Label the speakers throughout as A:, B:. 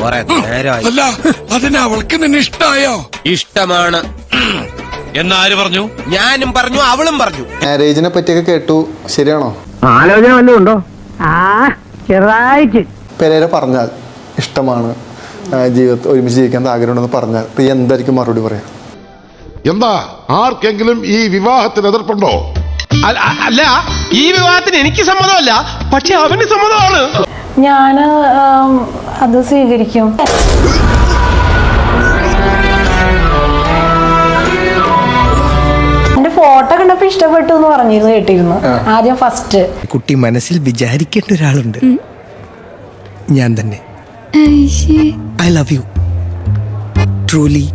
A: അല്ല അതിന് അവൾക്ക് നിന്നെ ഇഷ്ടായോ?
B: ഇഷ്ടമാണ്.
A: എന്നാര് പറഞ്ഞു?
B: ഞാനും പറഞ്ഞു അവളും പറഞ്ഞു.
C: മാരേജിനെ പറ്റിയൊക്കെ കേട്ടു. ശരിയാണോ?
D: ആലോചന വല്ലതും ഉണ്ടോ? ആ ചെറുതായിട്ട്.
C: പെരേര പറഞ്ഞാൽ ഇഷ്ടമാണ്. ജീവിതത്തിൽ ഒരുമിച്ച് ജീവിക്കാൻ ആഗ്രഹമുണ്ടെന്ന് പറഞ്ഞാൽ പ്രിയ എന്തായിരിക്കും മറുപടി പറയാം?
E: എന്താ? ആർക്കെങ്കിലും ഈ വിവാഹത്തിന് എതിർപ്പുണ്ടോ?
F: അല്ല ഈ വിവാഹത്തിന് എനിക്ക് സമ്മതമല്ല പക്ഷെ അവന് സമ്മതമാണ്.
G: ഞാൻ അത് സ്വീകരിക്കും. എന്റെ ഫോട്ടോ കണ്ടപ്പോ ഇഷ്ടപ്പെട്ടു എന്ന് പറഞ്ഞിരുന്നു കേട്ടിരുന്നു. ആദ്യം ഫസ്റ്റ്
H: കുട്ടി മനസ്സിൽ വിചാരിക്കേണ്ട ഒരാളുണ്ട്. ഞാൻ തന്നെ. I love you truly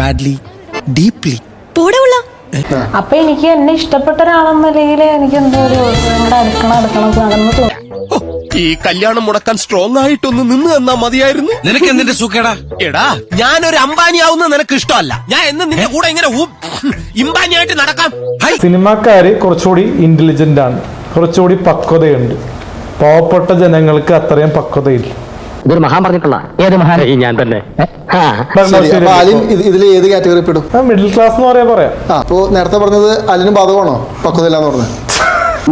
H: madly deeply
G: അപ്പൊ എനിക്ക് എന്നെ ഇഷ്ടപ്പെട്ട ഒരാളെന്ന നിലയിൽ എനിക്ക് എന്തോ ഒരു ഇവിടെ അടുക്കണം അടുക്കണം നടന്നു തോന്നി
F: ഈ കല്യാണം മുടക്കാൻ സ്ട്രോങ് ആയിട്ടൊന്ന് നിന്ന് തന്നാ മതിയായിരുന്നു.
A: നിനക്ക് എന്തിന്റെ സുഖേടാ?
F: എടാ ഞാനൊരു അംബാനി ആവുന്ന നിനക്ക് ഇഷ്ടമല്ല. ഞാൻ എന്ന് നിന്റെ കൂടെ ഇങ്ങനെ ഇമ്പാനിയായിട്ട് നടക്കാം.
I: സിനിമാക്കാര് കുറച്ചുകൂടി ഇന്റലിജന്റ് ആണ്. കുറച്ചുകൂടി പക്വതയുണ്ട്. പാവപ്പെട്ട ജനങ്ങൾക്ക് അത്രയും പക്വതയില്ല.
D: ഇതൊരു മഹാൻ പറഞ്ഞിട്ടുള്ള ഏത് മഹാൻ? ഞാൻ തന്നെ.
C: അലിൻ ഇത് ഇതിൽ ഏത് കാറ്റഗറി പെടും?
I: മിഡിൽ ക്ലാസ് എന്ന് പറയാ
C: പറയാം. അപ്പോ നേരത്തെ പറഞ്ഞത് അലിന് ബാധകമാണോ? പക്വതയില്ലാന്ന് പറഞ്ഞത്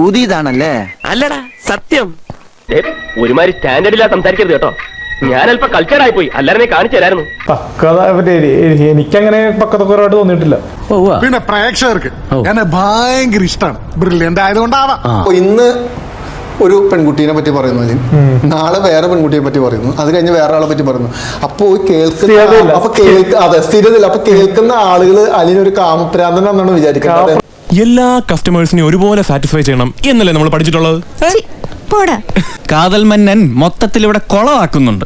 B: ഊതിയതാണല്ലേ?
F: അല്ലടാ സത്യം. ഒരുമാതിരി സ്റ്റാൻഡേർഡിലാ സംസാരിക്കരുത് കേട്ടോ. ഞാൻ അല്പം കൾച്ചറായി പോയി അല്ലാതെ കാണിച്ചു തരായിരുന്നു.
I: പക്വത എനിക്കങ്ങനെ പക്വത കുറവായിട്ട് തോന്നിയിട്ടില്ല.
E: പിന്നെ പ്രേക്ഷകർക്ക് എന്നെ ഭയങ്കര ഇഷ്ടമാണ് ബ്രില്യന്റ് ആയതുകൊണ്ടാവാം.
C: അപ്പൊ ഇന്ന് ഒരു പെൺകുട്ടീനെ പറ്റി പറയുന്നു നാളെ വേറെ പെൺകുട്ടിയെ പറ്റി പറയുന്നു. അത് കഴിഞ്ഞ് വേറെ ആളെ പറ്റി പറയുന്നു. അപ്പോ കേൾക്കുന്ന. അപ്പൊ കേൾക്ക അതെ സ്ഥിരതയില്ല. അപ്പൊ കേൾക്കുന്ന ആളുകൾ അതിനൊരു കാമപ്രാന്തനാണെന്നാണ് എന്നാണ് വിചാരിക്കുന്നത്.
J: എല്ലാ കസ്റ്റമേഴ്സിനെയും ഒരുപോലെ സാറ്റിസ്ഫൈ ചെയ്യണം. എന്നല്ലേ നമ്മൾ പഠിച്ചിട്ടുള്ളത്?
K: കാതൽ മന്നൻ മൊത്തത്തിൽ ഇവിടെ കൊളവാക്കുന്നുണ്ട്